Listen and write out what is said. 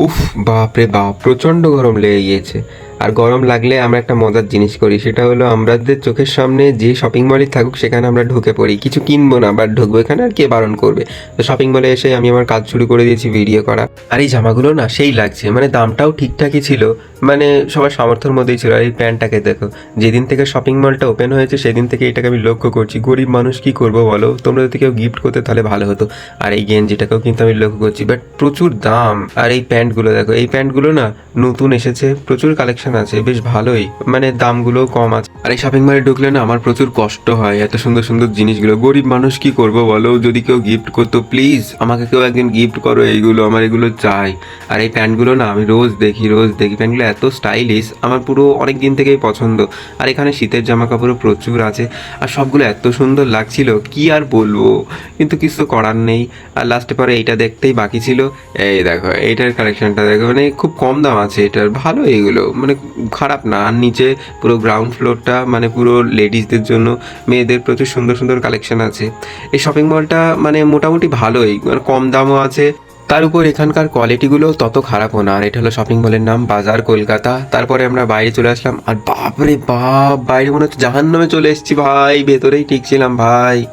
উফ, বাপরে বাপ, প্রচণ্ড গরম লেগে গিয়েছে। আর গরম লাগলে আমরা একটা মজার জিনিস করি, সেটা হলো আমাদের চোখের সামনে যে শপিং মলই থাকুক, সেখানে আমরা ঢুকে পড়ি। কিছু কিনবো না বাট ঢুকবো। এখানে আর কে বারণ করবে? তো শপিং মলে এসে আমি আমার কাজ শুরু করে দিয়েছি ভিডিও করা। আর এই জামাগুলো না সেই লাগছে মানে দামটাও ঠিকঠাকই ছিল। মানে সবার সামর্থ্যের মধ্যেই ছিল আর এই প্যান্টটাকে দেখো। যেদিন থেকে শপিং মলটা ওপেন হয়েছে, সেদিন থেকে এটাকে আমি লক্ষ্য করছি। গরিব মানুষ কি করব বলো? তোমরা যদি কেউ গিফট করতে, তাহলে ভালো হতো। আর এই গেঞ্জিটাকেও কিন্তু আমি লক্ষ্য করছি। বাট প্রচুর দাম। আর এই প্যান্টগুলো দেখো, এই প্যান্টগুলো না নতুন এসেছে, প্রচুর কালেকশন আছে, বেশ ভালোই। মানে দামগুলোও কম আছে। আর এই শপিং মলে ঢুকলে না আমার প্রচুর কষ্ট হয়, এত সুন্দর সুন্দর জিনিসগুলো। গরিব মানুষ কি করব বলো? যদি কেউ গিফট করতো প্লিজ আমাকে কেউ একদিন গিফট করো, এইগুলো আমার, এগুলো চাই। আর এই প্যান্টগুলো না আমি রোজ দেখি রোজ দেখি। প্যান্টগুলো এত স্টাইলিশ আমার পুরো অনেক দিন থেকেই পছন্দ। আর এখানে শীতের জামা কাপড়ও প্রচুর আছে। আর সবগুলো এত সুন্দর লাগছিল, কি আর বলব? কিন্তু কিছু করার নেই। আর লাস্টে পরে এইটা দেখতেই বাকি ছিল। এই দেখো, এইটার কালেকশনটা দেখো মানে খুব কম দাম আছে এটার। ভালো এগুলো মানে খারাপ না। আর নিচে পুরো গ্রাউন্ড ফ্লোরটা মানে পুরো লেডিসদের জন্য, মেয়েদের প্রচুর সুন্দর সুন্দর কালেকশন আছে। এই শপিং মলটা মানে মোটামুটি ভালোই মানে কম দামও আছে। তার উপর এখানকার কোয়ালিটিগুলো তত খারাপও না। আর এটা হলো শপিং মলের নাম, বাজার কলকাতা। তারপরে আমরা বাইরে চলে আসলাম। আর বাপরে বাপ, বাইরে মনে হচ্ছে জাহান্নামে চলে এসেছি ভাই, ভেতরেই ঠিক ছিলাম ভাই।